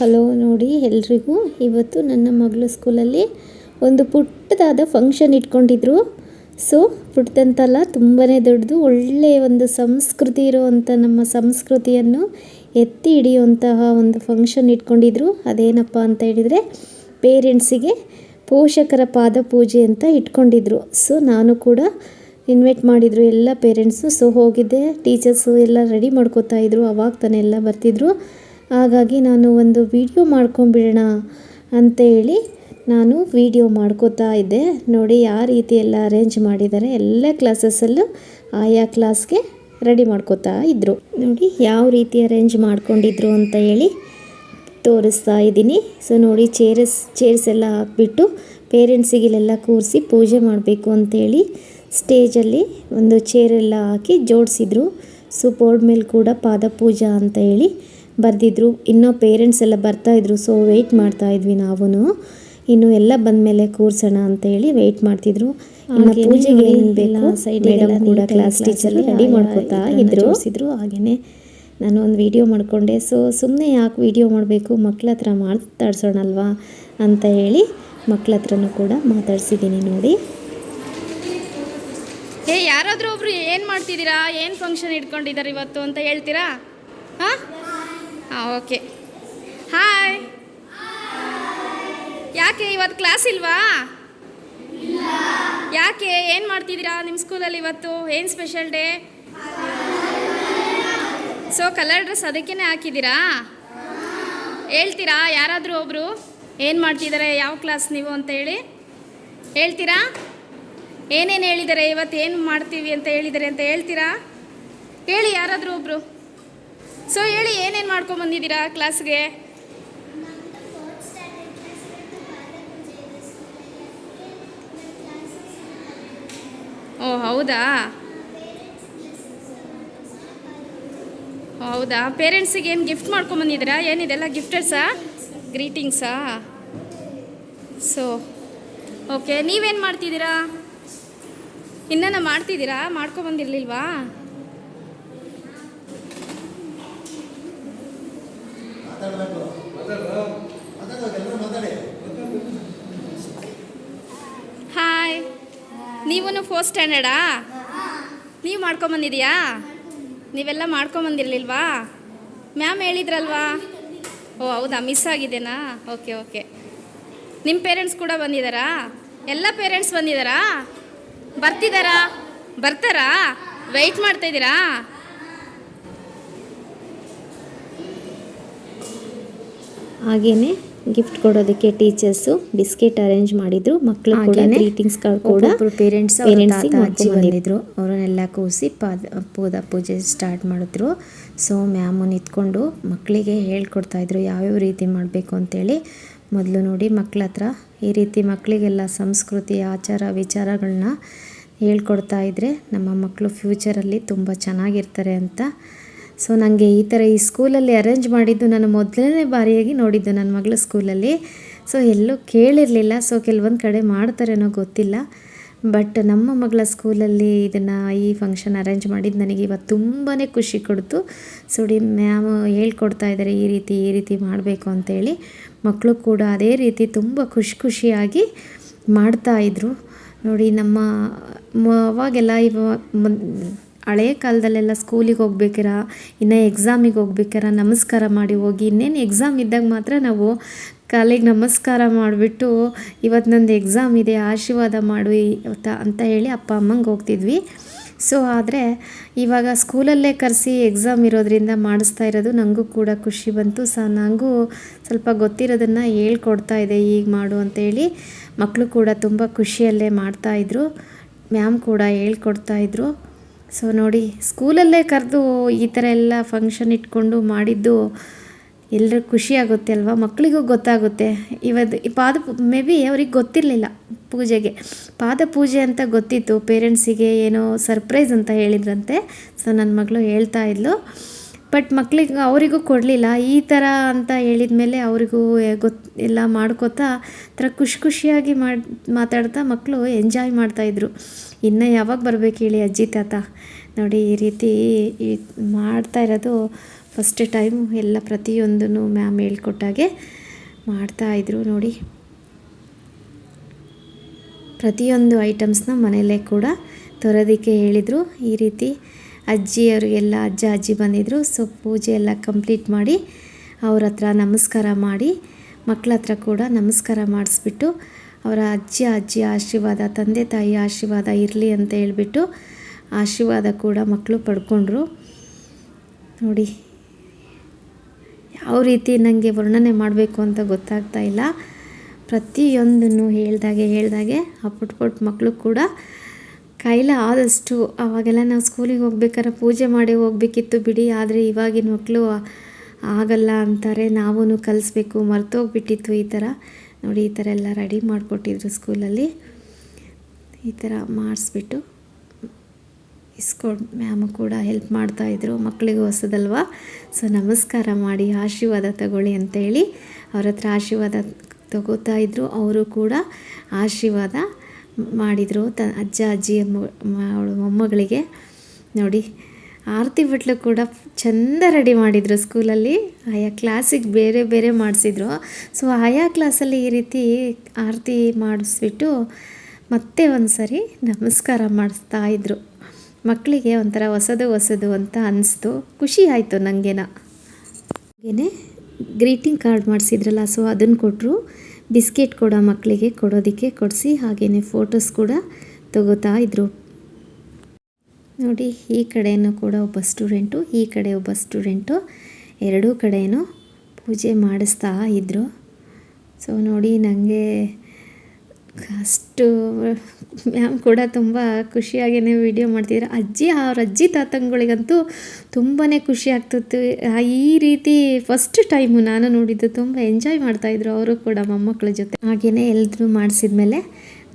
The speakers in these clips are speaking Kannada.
ಹಲೋ ನೋಡಿ ಎಲ್ರಿಗೂ. ಇವತ್ತು ನನ್ನ ಮಗಳು ಸ್ಕೂಲಲ್ಲಿ ಒಂದು ಪುಟ್ಟದಾದ ಫಂಕ್ಷನ್ ಇಟ್ಕೊಂಡಿದ್ರು. ಸೊ ಪುಟ್ಟದಂತಲ್ಲ ತುಂಬಾ ದೊಡ್ಡದು ಒಳ್ಳೆಯ ಒಂದು ಸಂಸ್ಕೃತಿ ಇರುವಂಥ ನಮ್ಮ ಸಂಸ್ಕೃತಿಯನ್ನು ಎತ್ತಿ ಹಿಡಿಯುವಂತಹ ಒಂದು ಫಂಕ್ಷನ್ ಇಟ್ಕೊಂಡಿದ್ರು. ಅದೇನಪ್ಪ ಅಂತ ಹೇಳಿದರೆ ಪೇರೆಂಟ್ಸಿಗೆ ಪೋಷಕರ ಪಾದ ಪೂಜೆ ಅಂತ ಇಟ್ಕೊಂಡಿದ್ರು. ಸೊ ನಾನು ಕೂಡ ಇನ್ವೈಟ್ ಮಾಡಿದರು ಎಲ್ಲ ಪೇರೆಂಟ್ಸು ಸೊ ಹೋಗಿದ್ದೆ. ಟೀಚರ್ಸು ಎಲ್ಲ ರೆಡಿ ಮಾಡ್ಕೋತಾ ಇದ್ರು. ಅವಾಗ ತಾನೆಲ್ಲ ಬರ್ತಿದ್ರು. ಹಾಗಾಗಿ ನಾನು ಒಂದು ವಿಡಿಯೋ ಮಾಡ್ಕೊಂಬಿಡೋಣ ಅಂತ ಹೇಳಿ ನಾನು ವಿಡಿಯೋ ಮಾಡ್ಕೋತಾ ಇದ್ದೆ. ನೋಡಿ ಯಾವ ರೀತಿ ಎಲ್ಲ ಅರೇಂಜ್ ಮಾಡಿದ್ದಾರೆ. ಎಲ್ಲ ಕ್ಲಾಸಸ್ಸಲ್ಲೂ ಆಯಾ ಕ್ಲಾಸ್ಗೆ ರೆಡಿ ಮಾಡ್ಕೋತಾ ಇದ್ದರು ನೋಡಿ ಯಾವ ರೀತಿ ಅರೇಂಜ್ ಮಾಡ್ಕೊಂಡಿದ್ರು ಅಂತ ಹೇಳಿ ತೋರಿಸ್ತಾ ಇದ್ದೀನಿ. ಸೊ ನೋಡಿ ಚೇರ್ಸ್ ಚೇರ್ಸ್ ಎಲ್ಲ ಹಾಕ್ಬಿಟ್ಟು ಪೇರೆಂಟ್ಸಿಗೆಲ್ಲ ಕೂರಿಸಿ ಪೂಜೆ ಮಾಡಬೇಕು ಅಂತೇಳಿ ಸ್ಟೇಜಲ್ಲಿ ಒಂದು ಚೇರೆಲ್ಲ ಹಾಕಿ ಜೋಡಿಸಿದ್ರು. ಸೊ ಬೋರ್ಡ್ ಮೇಲೆ ಕೂಡ ಪಾದ ಪೂಜಾ ಅಂತ ಹೇಳಿ ಬರೆದಿದ್ರು. ಇನ್ನೂ ಪೇರೆಂಟ್ಸ್ ಎಲ್ಲ ಬರ್ತಾಯಿದ್ರು ಸೊ ವೆಯ್ಟ್ ಮಾಡ್ತಾ ಇದ್ವಿ ನಾವು ಇನ್ನು ಎಲ್ಲ ಬಂದಮೇಲೆ ಕೂರ್ಸೋಣ ಅಂತ ಹೇಳಿ ವೆಯ್ಟ್ ಮಾಡ್ತಿದ್ರು ಇನ್ನು ಪೂಜೆಗೆ ಏನು ಬೇಕು? ಮೇಡಮ್ ಕೂಡ ಕ್ಲಾಸ್ ಟೀಚರ್ ರೆಡಿ ಮಾಡ್ಕೋತಾ ಇದ್ರು. ಇದ್ರು ಹಾಗೆಯೇ ನಾನು ಒಂದು ವಿಡಿಯೋ ಮಾಡಿಕೊಂಡೆ. ಸೊ ಸುಮ್ಮನೆ ಯಾಕೆ ವಿಡಿಯೋ ಮಾಡಬೇಕು? ಮಕ್ಳ ಹತ್ರ ಮಾತಾಡ್ಸೋಣಲ್ವಾ ಅಂತ ಹೇಳಿ ಮಕ್ಳ ಹತ್ರನೂ ಕೂಡ ಮಾತಾಡ್ಸಿದ್ದೀನಿ ನೋಡಿ. ಏ ಯಾರಾದರೂ ಒಬ್ರು ಏನು ಮಾಡ್ತಿದ್ದೀರಾ? ಏನು ಫಂಕ್ಷನ್ ಇಟ್ಕೊಂಡಿದ್ದಾರೆ ಇವತ್ತು ಅಂತ ಹೇಳ್ತೀರಾ? ಹಾಂ? ಹಾಂ, ಓಕೆ. ಹಾಯ್ ಯಾಕೆ ಇವತ್ತು ಕ್ಲಾಸ್ ಇಲ್ವಾ? ಯಾಕೆ, ಏನು ಮಾಡ್ತಿದ್ದೀರಾ ನಿಮ್ಮ ಸ್ಕೂಲಲ್ಲಿ ಇವತ್ತು? ಏನು special day so colour dress ಅದಕ್ಕೇ ಹಾಕಿದ್ದೀರಾ? ಹೇಳ್ತೀರಾ? ಯಾರಾದರೂ ಒಬ್ಬರು ಏನು ಮಾಡ್ತಿದ್ದಾರೆ? ಯಾವ ಕ್ಲಾಸ್ ನೀವು ಅಂತ ಹೇಳಿ? ಹೇಳ್ತೀರಾ? ಏನೇನು ಹೇಳಿದ್ದಾರೆ? ಇವತ್ತು ಏನು ಮಾಡ್ತೀವಿ ಅಂತ ಹೇಳಿದ್ದಾರೆ ಅಂತ ಹೇಳ್ತೀರಾ? ಹೇಳಿ, ಯಾರಾದರೂ ಒಬ್ಬರು ಸೊ ಹೇಳಿ, ಏನೇನು ಮಾಡ್ಕೊಂಬಂದಿದ್ದೀರಾ ಕ್ಲಾಸ್ಗೆ ಓ, ಹೌದಾ? ಹೌದಾ? ಪೇರೆಂಟ್ಸಿಗೆ ಏನು ಗಿಫ್ಟ್ ಮಾಡ್ಕೊಂಬಂದಿದ್ದೀರಾ? ಏನಿದೆಲ್ಲ ಗಿಫ್ಟರ್ಸಾ ಗ್ರೀಟಿಂಗ್ಸಾ ಸೊ ಓಕೆ ನೀವೇನು ಮಾಡ್ತಿದ್ದೀರಾ? ಇನ್ನೂ ಮಾಡ್ತಿದ್ದೀರಾ? ಮಾಡ್ಕೊಬಂದಿರ್ಲಿಲ್ವಾ? ಹಾಯ್ ನೀವೂ ಫೋರ್ತ್ ಸ್ಟ್ಯಾಂಡರ್ಡಾ ನೀವು ಮಾಡ್ಕೊಂಬಂದಿದೀಯಾ? ನೀವೆಲ್ಲ ಮಾಡ್ಕೊಂಬಂದಿರ್ಲಿಲ್ವಾ? ಮ್ಯಾಮ್ ಹೇಳಿದ್ರಲ್ವಾ? ಓ, ಹೌದಾ? ಮಿಸ್ ಆಗಿದೆನಾ ಓಕೆ ಓಕೆ ನಿಮ್ಮ ಪೇರೆಂಟ್ಸ್ ಕೂಡ ಬಂದಿದ್ದಾರಾ ಎಲ್ಲ ಪೇರೆಂಟ್ಸ್ ಬಂದಿದ್ದಾರಾ ಬರ್ತಿದ್ದಾರಾ ಬರ್ತಾರಾ? ವೆಯ್ಟ್ ಮಾಡ್ತಾ ಹಾಗೇನೆ ಗಿಫ್ಟ್ ಕೊಡೋದಕ್ಕೆ ಟೀಚರ್ಸು ಬಿಸ್ಕೆಟ್ ಅರೇಂಜ್ ಮಾಡಿದ್ರು ಮಕ್ಕಳು ಕೂಡ ಗ್ರೀಟಿಂಗ್ಸ್ ಕೂಡ ಪೇರೆಂಟ್ಸ್ ಪೇರೆಂಟ್ಸ್ ಅಜ್ಜಿ ಬಂದಿದ್ರು. ಅವರನ್ನೆಲ್ಲ ಕೂಸಿ ಪಾದ ಪೂದ ಪೂಜೆ ಸ್ಟಾರ್ಟ್ ಮಾಡಿದ್ರು. ಸೊ ಮ್ಯಾಮು ನಿಂತ್ಕೊಂಡು ಮಕ್ಕಳಿಗೆ ಹೇಳ್ಕೊಡ್ತಾ ಇದ್ರು ಯಾವ್ಯಾವ ರೀತಿ ಮಾಡಬೇಕು ಅಂತೇಳಿ. ಮೊದಲು ನೋಡಿ ಮಕ್ಕಳ ಹತ್ರ ಈ ರೀತಿ ಮಕ್ಕಳಿಗೆಲ್ಲ ಸಂಸ್ಕೃತಿ ಆಚಾರ ವಿಚಾರಗಳನ್ನ ಹೇಳ್ಕೊಡ್ತಾ ಇದ್ದರೆ ನಮ್ಮ ಮಕ್ಕಳು ಫ್ಯೂಚರಲ್ಲಿ ತುಂಬ ಚೆನ್ನಾಗಿರ್ತಾರೆ ಅಂತ ಸೊ ನನಗೆ ಈ ಥರ ಈ ಸ್ಕೂಲಲ್ಲಿ ಅರೇಂಜ್ ಮಾಡಿದ್ದು ನಾನು ಮೊದಲನೇ ಬಾರಿಯಾಗಿ ನೋಡಿದ್ದು ನನ್ನ ಮಗಳ ಸ್ಕೂಲಲ್ಲಿ ಸೊ ಎಲ್ಲೂ ಕೇಳಿರಲಿಲ್ಲ. ಸೊ ಕೆಲವೊಂದು ಕಡೆ ಮಾಡ್ತಾರೇನೋ ಗೊತ್ತಿಲ್ಲ. ಬಟ್ ನಮ್ಮ ಮಗಳ ಸ್ಕೂಲಲ್ಲಿ ಇದನ್ನು ಈ ಫಂಕ್ಷನ್ ಅರೇಂಜ್ ಮಾಡಿದ್ದು ನನಗೆ ಇವತ್ತು ತುಂಬಾ ಖುಷಿ ಕೊಡ್ತು. ಸುಡಿ ಮ್ಯಾಮ್ ಹೇಳ್ಕೊಡ್ತಾ ಇದ್ದಾರೆ, ಈ ರೀತಿ ಈ ರೀತಿ ಮಾಡಬೇಕು ಅಂತೇಳಿ. ಮಕ್ಕಳು ಕೂಡ ಅದೇ ರೀತಿ ತುಂಬ ಖುಷಿ ಖುಷಿಯಾಗಿ ಮಾಡ್ತಾಯಿದ್ರು ನೋಡಿ, ನಮ್ಮ ಅವಾಗೆಲ್ಲ ಇವ ಹಳೆಯ ಕಾಲದಲ್ಲೆಲ್ಲ ಸ್ಕೂಲಿಗೆ ಹೋಗ್ಬೇಕಾರ, ಇನ್ನು ಎಕ್ಸಾಮಿಗೆ ಹೋಗ್ಬೇಕಾರ, ನಮಸ್ಕಾರ ಮಾಡಿ ಹೋಗಿ, ಇನ್ನೇನು ಎಕ್ಸಾಮ್ ಇದ್ದಾಗ ಮಾತ್ರ ನಾವು ಕಾಲಿಗೆ ನಮಸ್ಕಾರ ಮಾಡಿಬಿಟ್ಟು ಇವತ್ತು ನಂದು ಎಕ್ಸಾಮ್ ಇದೆ, ಆಶೀರ್ವಾದ ಮಾಡು ಅಂತ- ಹೇಳಿ ಅಪ್ಪ ಅಮ್ಮಂಗೆ ಹೋಗ್ತಿದ್ವಿ. ಸೊ ಆದರೆ ಇವಾಗ ಸ್ಕೂಲಲ್ಲೇ ಕರೆಸಿ ಎಕ್ಸಾಮ್ ಇರೋದ್ರಿಂದ ಮಾಡಿಸ್ತಾ ಇರೋದು ನನಗೂ ಕೂಡ ಖುಷಿ ಬಂತು. ಸ ನನಗೂ ಸ್ವಲ್ಪ ಗೊತ್ತಿರೋದನ್ನು ಹೇಳ್ಕೊಡ್ತಾ ಇದೆ ಈಗ ಮಾಡು ಅಂತೇಳಿ ಮಕ್ಕಳು ಕೂಡ ತುಂಬ ಖುಷಿಯಲ್ಲೇ ಮಾಡ್ತಾಯಿದ್ರು ಮ್ಯಾಮ್ ಕೂಡ ಹೇಳ್ಕೊಡ್ತಾ ಇದ್ರು. ಸೊ ನೋಡಿ ಸ್ಕೂಲಲ್ಲೇ ಕರೆದು ಈ ಥರ ಎಲ್ಲ ಫಂಕ್ಷನ್ ಇಟ್ಕೊಂಡು ಮಾಡಿದ್ದು ಎಲ್ಲರೂ ಖುಷಿ ಆಗುತ್ತೆ ಅಲ್ವಾ? ಮಕ್ಕಳಿಗೂ ಗೊತ್ತಾಗುತ್ತೆ. ಇವತ್ತು ಪಾದ ಮೇ ಬಿ ಅವ್ರಿಗೆ ಗೊತ್ತಿರಲಿಲ್ಲ ಪೂಜೆಗೆ. ಪಾದ ಪೂಜೆ ಅಂತ ಗೊತ್ತಿತ್ತು. ಪೇರೆಂಟ್ಸಿಗೆ ಏನೋ ಸರ್ಪ್ರೈಸ್ ಅಂತ ಹೇಳಿದ್ರಂತೆ. ಸೊ ನನ್ನ ಮಗಳು ಹೇಳ್ತಾ ಇದ್ಲು. ಬಟ್ ಮಕ್ಳಿಗೆ, ಅವರಿಗೂ ಕೊಡಲಿಲ್ಲ. ಈ ಥರ ಅಂತ ಹೇಳಿದ ಮೇಲೆ ಅವರಿಗೂ ಗೊತ್ತು ಎಲ್ಲ ಮಾಡ್ಕೋತಾ, ಥರ ಖುಷಿ ಖುಷಿಯಾಗಿ ಮಾಡಿ, ಮಾತಾಡ್ತಾ ಮಕ್ಕಳು ಎಂಜಾಯ್ ಮಾಡ್ತಾಯಿದ್ರು ಇನ್ನು ಯಾವಾಗ ಬರ್ಬೇಕು ಹೇಳಿ ಅಜ್ಜಿ, ತಾತ? ನೋಡಿ, ಈ ರೀತಿ ಮಾಡ್ತಾ ಇರೋದು ಫಸ್ಟ್ ಟೈಮ್ ಎಲ್ಲ ಪ್ರತಿಯೊಂದನ್ನು ಮ್ಯಾಮ್ ಹೇಳ್ಕೊಟ್ಟಾಗೆ ಮಾಡ್ತಾಯಿದ್ರು ನೋಡಿ, ಪ್ರತಿಯೊಂದು ಐಟಮ್ಸ್ನ ಮನೆಯಲ್ಲೇ ಕೂಡ ತರೋದಕ್ಕೆ ಹೇಳಿದರು. ಈ ರೀತಿ ಅಜ್ಜಿಯವರಿಗೆಲ್ಲ ಅಜ್ಜ ಅಜ್ಜಿ ಬಂದಿದ್ದರು ಸೊ ಪೂಜೆ ಎಲ್ಲ ಕಂಪ್ಲೀಟ್ ಮಾಡಿ ಅವ್ರ ಹತ್ರ ನಮಸ್ಕಾರ ಮಾಡಿ ಮಕ್ಕಳ ಹತ್ರ ಕೂಡ ನಮಸ್ಕಾರ ಮಾಡಿಸ್ಬಿಟ್ಟು ಅವರ ಅಜ್ಜಿ ಅಜ್ಜಿ ಆಶೀರ್ವಾದ, ತಂದೆ ತಾಯಿ ಆಶೀರ್ವಾದ ಇರಲಿ ಅಂತ ಹೇಳಿಬಿಟ್ಟು ಆಶೀರ್ವಾದ ಕೂಡ ಮಕ್ಕಳು ಪಡ್ಕೊಂಡ್ರು. ನೋಡಿ, ಯಾವ ರೀತಿ ನನಗೆ ವರ್ಣನೆ ಮಾಡಬೇಕು ಅಂತ ಗೊತ್ತಾಗ್ತಾ ಇಲ್ಲ. ಪ್ರತಿಯೊಂದನ್ನು ಹೇಳ್ದಾಗೆ ಹೇಳ್ದಾಗೆ ಆ ಪುಟ್ಟ ಮಕ್ಕಳು ಕೂಡ ಕೈಲ ಆದಷ್ಟು ಅವಾಗೆಲ್ಲ ನಾವು ಸ್ಕೂಲಿಗೆ ಹೋಗ್ಬೇಕಾದ್ರೆ ಪೂಜೆ ಮಾಡಿ ಹೋಗ್ಬೇಕಿತ್ತು ಬಿಡಿ, ಆದರೆ ಇವಾಗಿನ ಮಕ್ಕಳು ಆಗಲ್ಲ ಅಂತಾರೆ. ನಾವೂ ಕಲಿಸ್ಬೇಕು. ಮರ್ತೋಗ್ಬಿಟ್ಟಿತ್ತು ಈ ಥರ. ನೋಡಿ, ಈ ಥರ ಎಲ್ಲ ರೆಡಿ ಮಾಡಿಕೊಟ್ಟಿದ್ರು ಸ್ಕೂಲಲ್ಲಿ. ಈ ಥರ ಮಾಡಿಸ್ಬಿಟ್ಟು ಇಸ್ಕೊಂಡು ಮ್ಯಾಮು ಕೂಡ ಹೆಲ್ಪ್ ಮಾಡ್ತಾಯಿದ್ರು ಮಕ್ಕಳಿಗೂ ಹೊಸದಲ್ವಾ? ಸೊ, ನಮಸ್ಕಾರ ಮಾಡಿ, ಆಶೀರ್ವಾದ ತಗೊಳ್ಳಿ ಅಂತೇಳಿ ಅವ್ರ ಹತ್ರ ಆಶೀರ್ವಾದ ತಗೋತಾ ಇದ್ರು. ಅವರು ಕೂಡ ಆಶೀರ್ವಾದ ಮಾಡಿದರು ತ ಅಜ್ಜ, ಅಜ್ಜಿ ಅವಳು ಮೊಮ್ಮಗಳಿಗೆ. ನೋಡಿ, ಆರತಿ ಬಟ್ಲು ಕೂಡ ಚೆಂದ ರೆಡಿ ಮಾಡಿದರು ಸ್ಕೂಲಲ್ಲಿ. ಆಯಾ ಕ್ಲಾಸಿಗೆ ಬೇರೆ ಬೇರೆ ಮಾಡಿಸಿದ್ರು. ಸೊ, ಆಯಾ ಕ್ಲಾಸಲ್ಲಿ ಈ ರೀತಿ ಆರತಿ ಮಾಡಿಸ್ಬಿಟ್ಟು ಮತ್ತೆ ಒಂದು ಸರಿ ನಮಸ್ಕಾರ ಮಾಡಿಸ್ತಾ ಇದ್ರು. ಮಕ್ಕಳಿಗೆ ಒಂಥರ ಹೊಸದು ಹೊಸದು ಅಂತ ಅನಿಸ್ತು. ಖುಷಿ ಆಯಿತು ನನಗೇನ ಗ್ರೀಟಿಂಗ್ ಕಾರ್ಡ್ ಮಾಡಿಸಿದ್ರಲ್ಲ, ಸೊ ಅದನ್ನು ಕೊಟ್ಟರು ಬಿಸ್ಕೆಟ್ ಕೂಡ ಮಕ್ಕಳಿಗೆ ಕೊಡೋದಕ್ಕೆ ಕೊಡಿಸಿ, ಹಾಗೆಯೇ ಫೋಟೋಸ್ ಕೂಡ ತಗೋತಾ ಇದ್ದರು ನೋಡಿ, ಈ ಕಡೆಯೂ ಕೂಡ ಒಬ್ಬ ಸ್ಟೂಡೆಂಟು ಈ ಕಡೆ ಒಬ್ಬ ಸ್ಟೂಡೆಂಟು ಎರಡೂ ಕಡೆಯೂ ಪೂಜೆ ಮಾಡಿಸ್ತಾ ಇದ್ದರು ಸೊ ನೋಡಿ ನನಗೆ ಅಷ್ಟು ಮ್ಯಾಮ್ ಕೂಡ ತುಂಬ ಖುಷಿಯಾಗೇ ವಿಡಿಯೋ ಮಾಡ್ತಿದ್ರು. ಅಜ್ಜಿ, ಅವ್ರ ಅಜ್ಜಿ ತಾತಂಗಳಿಗಂತೂ ತುಂಬಾ ಖುಷಿ ಆಗ್ತಿತ್ತು. ಈ ರೀತಿ ಫಸ್ಟ್ ಟೈಮು ನಾನು ನೋಡಿದ್ದು ತುಂಬ ಎಂಜಾಯ್ ಮಾಡ್ತಾಯಿದ್ರು ಅವರು ಕೂಡ ಮೊಮ್ಮಕ್ಕಳ ಜೊತೆ. ಹಾಗೆಯೇ ಎಲ್ಲರೂ ಮಾಡಿಸಿದ್ಮೇಲೆ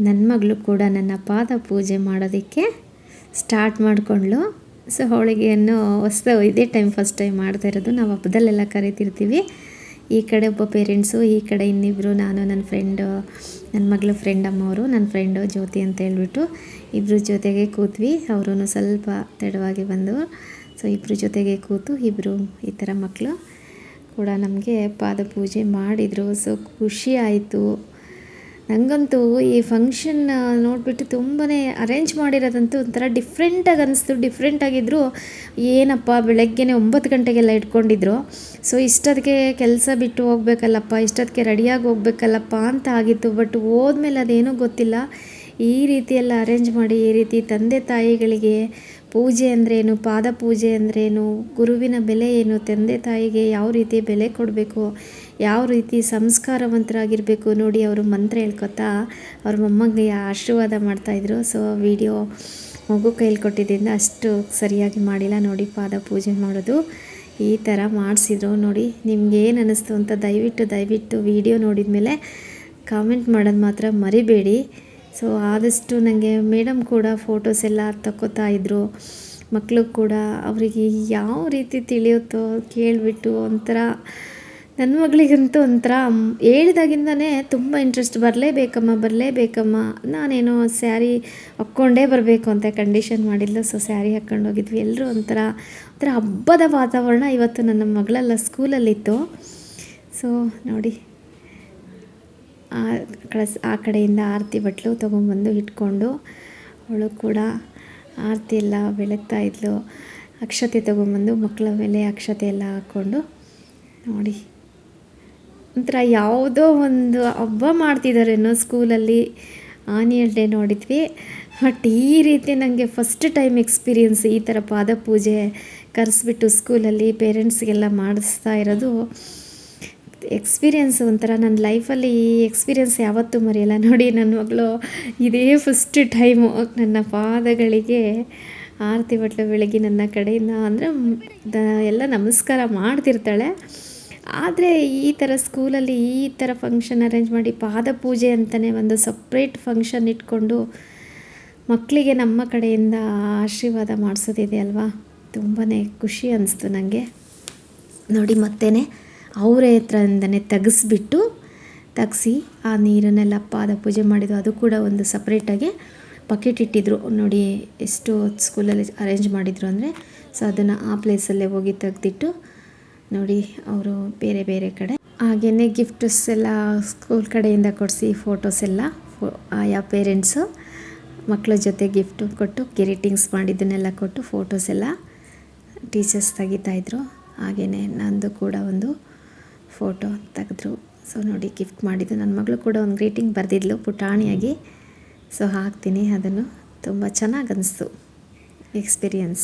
ನನ್ನ ಮಗಳು ಕೂಡ ನನ್ನ ಪಾದ ಪೂಜೆ ಮಾಡೋದಕ್ಕೆ ಸ್ಟಾರ್ಟ್ ಮಾಡಿಕೊಂಡ್ಳು. ಸೊ ಹೋಳಿಗೆಯನ್ನು ಹೊಸ ಇದೇ ಟೈಮ್ ಫಸ್ಟ್ ಟೈಮ್ ಮಾಡ್ತಾ ಇರೋದು. ನಾವು ಹಬ್ಬದಲ್ಲೆಲ್ಲ ಕರಿತಿರ್ತೀವಿ. ಈ ಕಡೆ ಒಬ್ಬ ಪೇರೆಂಟ್ಸು ಈ ಕಡೆ ಇನ್ನಿಬ್ಬರು ನಾನು ನನ್ನ ಫ್ರೆಂಡು ನನ್ನ ಮಗಳ ಫ್ರೆಂಡ್ ಅಮ್ಮವರು ನನ್ನ ಫ್ರೆಂಡು ಜ್ಯೋತಿ ಅಂತ ಹೇಳ್ಬಿಟ್ಟು ಇಬ್ಬರ ಜೊತೆಗೆ ಕೂತ್ವಿ. ಅವರು ಸ್ವಲ್ಪ ತಡವಾಗಿ ಬಂದು ಸೊ ಇಬ್ಬರ ಜೊತೆಗೆ ಕೂತು ಇಬ್ಬರು ಈ ಥರ ಮಕ್ಕಳು ಕೂಡ ನಮಗೆ ಪಾದ ಪೂಜೆ ಮಾಡಿದರು. ಸೊ ಖುಷಿ ಆಯಿತು. ನನಗಂತೂ ಈ ಫಂಕ್ಷನ್ ನೋಡಿಬಿಟ್ಟು ತುಂಬಾ ಅರೇಂಜ್ ಮಾಡಿರೋದಂತೂ ಒಂಥರ ಡಿಫ್ರೆಂಟಾಗಿ ಅನಿಸ್ತು. ಡಿಫ್ರೆಂಟಾಗಿದ್ದರು ಏನಪ್ಪ, ಬೆಳಗ್ಗೆನೆ ಒಂಬತ್ತು ಗಂಟೆಗೆಲ್ಲ ಇಟ್ಕೊಂಡಿದ್ರು. ಸೊ ಇಷ್ಟೊತ್ತಿಗೆ ಕೆಲಸ ಬಿಟ್ಟು ಹೋಗ್ಬೇಕಲ್ಲಪ್ಪ, ಇಷ್ಟೊತ್ತಿಗೆ ರೆಡಿಯಾಗಿ ಹೋಗ್ಬೇಕಲ್ಲಪ್ಪ ಅಂತ ಆಗಿತ್ತು. ಬಟ್ ಹೋದ್ಮೇಲೆ ಅದೇನೂ ಗೊತ್ತಿಲ್ಲ. ಈ ರೀತಿ ಎಲ್ಲ ಅರೇಂಜ್ ಮಾಡಿ, ಈ ರೀತಿ ತಂದೆ ತಾಯಿಗಳಿಗೆ ಪೂಜೆ ಅಂದ್ರೇನು, ಪಾದ ಪೂಜೆ ಅಂದ್ರೇನು, ಗುರುವಿನ ಬೆಲೆ ಏನು, ತಂದೆ ತಾಯಿಗೆ ಯಾವ ರೀತಿ ಬೆಲೆ ಕೊಡಬೇಕು ಯಾವ ರೀತಿ ಸಂಸ್ಕಾರವಂತರಾಗಿರಬೇಕು ನೋಡಿ ಅವರು ಮಂತ್ರ ಹೇಳ್ಕೊತಾ ಅವ್ರ ಮೊಮ್ಮಗೆ ಆಶೀರ್ವಾದ ಮಾಡ್ತಾಯಿದ್ರು ಸೊ ವಿಡಿಯೋ ಮಗು ಕೈಲಿ ಕೊಟ್ಟಿದ್ದರಿಂದ ಅಷ್ಟು ಸರಿಯಾಗಿ ಮಾಡಿಲ್ಲ. ನೋಡಿ, ಪಾದ ಪೂಜೆ ಮಾಡೋದು ಈ ಥರ ಮಾಡಿಸಿದ್ರು. ನೋಡಿ, ನಿಮ್ಗೆ ಏನು ಅನ್ನಿಸ್ತು ಅಂತ ದಯವಿಟ್ಟು ದಯವಿಟ್ಟು ವಿಡಿಯೋ ನೋಡಿದ ಮೇಲೆ ಕಾಮೆಂಟ್ ಮಾಡೋದು ಮಾತ್ರ ಮರಿಬೇಡಿ. ಸೊ ಆದಷ್ಟು ನನಗೆ ಮೇಡಮ್ ಕೂಡ ಫೋಟೋಸ್ ಎಲ್ಲ ತಗೋತಾ ಇದ್ದರು ಮಕ್ಕಳು ಕೂಡ ಅವರಿಗೆ ಯಾವ ರೀತಿ ತಿಳಿಯುತ್ತೋ ಕೇಳಿಬಿಟ್ಟು ಒಂಥರ ನನ್ನ ಮಗಳಿಗಂತೂ ಒಂಥರ ಹೇಳಿದಾಗಿಂದನೇ ತುಂಬ ಇಂಟ್ರೆಸ್ಟ್ ಬರಲೇಬೇಕಮ್ಮ ಬರಲೇಬೇಕಮ್ಮ. ನಾನೇನೋ ಸ್ಯಾರಿ ಹಾಕ್ಕೊಂಡೇ ಬರಬೇಕು ಅಂತ ಕಂಡೀಷನ್ ಮಾಡಿದ್ಲು. ಸೊ ಸ್ಯಾರಿ ಹಾಕ್ಕೊಂಡು ಹೋಗಿದ್ವಿ. ಎಲ್ಲರೂ ಒಂಥರ ಒಂಥರ ಹಬ್ಬದ ವಾತಾವರಣ ಇವತ್ತು ನನ್ನ ಮಗಳೆಲ್ಲ ಸ್ಕೂಲಲ್ಲಿತ್ತು ಸೊ ನೋಡಿ. ಆ ಕಳಸ್ ಆ ಕಡೆಯಿಂದ ಆರತಿ ಬಟ್ಲು ತೊಗೊಂಬಂದು ಇಟ್ಕೊಂಡು, ಅವಳು ಕೂಡ ಆರತಿ ಎಲ್ಲ ಬೆಳಗ್ತಾ ಇದ್ಲು. ಅಕ್ಷತೆ ತೊಗೊಂಬಂದು, ಮಕ್ಕಳ ಮೇಲೆ ಅಕ್ಷತೆ ಎಲ್ಲ ಹಾಕ್ಕೊಂಡು, ನೋಡಿ. ಒಂಥರ ಯಾವುದೋ ಒಂದು ಹಬ್ಬ ಮಾಡ್ತಿದ್ದಾರೇನೋ ಸ್ಕೂಲಲ್ಲಿ ಆನಿಯಲ್ ಡೇ ನೋಡಿದ್ವಿ. ಬಟ್ ಈ ರೀತಿ ನನಗೆ ಫಸ್ಟ್ ಟೈಮ್ ಎಕ್ಸ್ಪೀರಿಯನ್ಸ್ ಈ ಥರ ಪಾದ ಪೂಜೆ ಕರೆಸ್ಬಿಟ್ಟು ಸ್ಕೂಲಲ್ಲಿ ಪೇರೆಂಟ್ಸ್ಗೆಲ್ಲ ಮಾಡಿಸ್ತಾ ಇರೋದು. ಎಕ್ಸ್ಪೀರಿಯನ್ಸ್ ಒಂಥರ ನನ್ನ ಲೈಫಲ್ಲಿ ಈ ಎಕ್ಸ್ಪೀರಿಯನ್ಸ್ ಯಾವತ್ತೂ ಮರೆಯಲ್ಲ. ನೋಡಿ ನನ್ನ ಮಗಳು ಇದೇ ಫಸ್ಟ್ ಟೈಮು ನನ್ನ ಪಾದಗಳಿಗೆ ಆರತಿ ಬಟ್ಲು ಬೆಳಗ್ಗೆ ನನ್ನ ಕಡೆಯಿಂದ ಅಂದರೆ ಎಲ್ಲ ನಮಸ್ಕಾರ ಮಾಡ್ತಿರ್ತಾಳೆ. ಆದರೆ ಈ ಥರ ಸ್ಕೂಲಲ್ಲಿ ಈ ಥರ ಫಂಕ್ಷನ್ ಅರೇಂಜ್ ಮಾಡಿ ಪಾದ ಪೂಜೆ ಅಂತಲೇ ಒಂದು ಸಪ್ರೇಟ್ ಫಂಕ್ಷನ್ ಇಟ್ಕೊಂಡು ಮಕ್ಕಳಿಗೆ ನಮ್ಮ ಕಡೆಯಿಂದ ಆಶೀರ್ವಾದ ಮಾಡಿಸೋದಿದೆ ಅಲ್ವಾ? ತುಂಬಾ ಖುಷಿ ಅನಿಸ್ತು ನನಗೆ ನೋಡಿ ಮತ್ತೇ ಅವರೇ ಹತ್ರದಿಂದನೇ ತೆಗೆಸ್ಬಿಟ್ಟು ತೆಗ್ಸಿ ಆ ನೀರನ್ನೆಲ್ಲ ಪಾದ ಪೂಜೆ ಮಾಡಿದ್ದು ಅದು ಕೂಡ ಒಂದು ಸಪ್ರೇಟಾಗಿ ಬಕೆಟ್ ಇಟ್ಟಿದ್ರು. ನೋಡಿ ಎಷ್ಟು ಸ್ಕೂಲಲ್ಲಿ ಅರೇಂಜ್ ಮಾಡಿದ್ರು ಅಂದರೆ ಸೊ ಅದನ್ನು ಆ ಪ್ಲೇಸಲ್ಲೇ ಹೋಗಿ ತೆಗೆದಿಟ್ಟು ನೋಡಿ ಅವರು ಬೇರೆ ಬೇರೆ ಕಡೆ. ಹಾಗೆಯೇ ಗಿಫ್ಟ್ಸ್ ಎಲ್ಲ ಸ್ಕೂಲ್ ಕಡೆಯಿಂದ ಕೊಡಿಸಿ ಫೋಟೋಸ್ ಎಲ್ಲ ಆಯಾ ಪೇರೆಂಟ್ಸು ಮಕ್ಕಳ ಜೊತೆ ಗಿಫ್ಟು ಕೊಟ್ಟು ಗ್ರೀಟಿಂಗ್ಸ್ ಮಾಡಿದ್ದನ್ನೆಲ್ಲ ಕೊಟ್ಟು ಫೋಟೋಸ್ ಎಲ್ಲ ಟೀಚರ್ಸ್ ತೆಗಿತಾಯಿದ್ರು ಹಾಗೆಯೇ ನಂದು ಕೂಡ ಒಂದು ಫೋಟೋ ತೆಗೆದ್ರು. ಸೊ ನೋಡಿ ಗಿಫ್ಟ್ ಮಾಡಿದ್ದು. ನನ್ನ ಮಗಳು ಕೂಡ ಒಂದು ಗ್ರೀಟಿಂಗ್ ಬರೆದಿದ್ಲು ಪುಟಾಣಿಯಾಗಿ. ಸೊ ಹಾಕ್ತೀನಿ. ಅದನ್ನು ತುಂಬ ಚೆನ್ನಾಗಿ ಅನಿಸ್ತು. Experience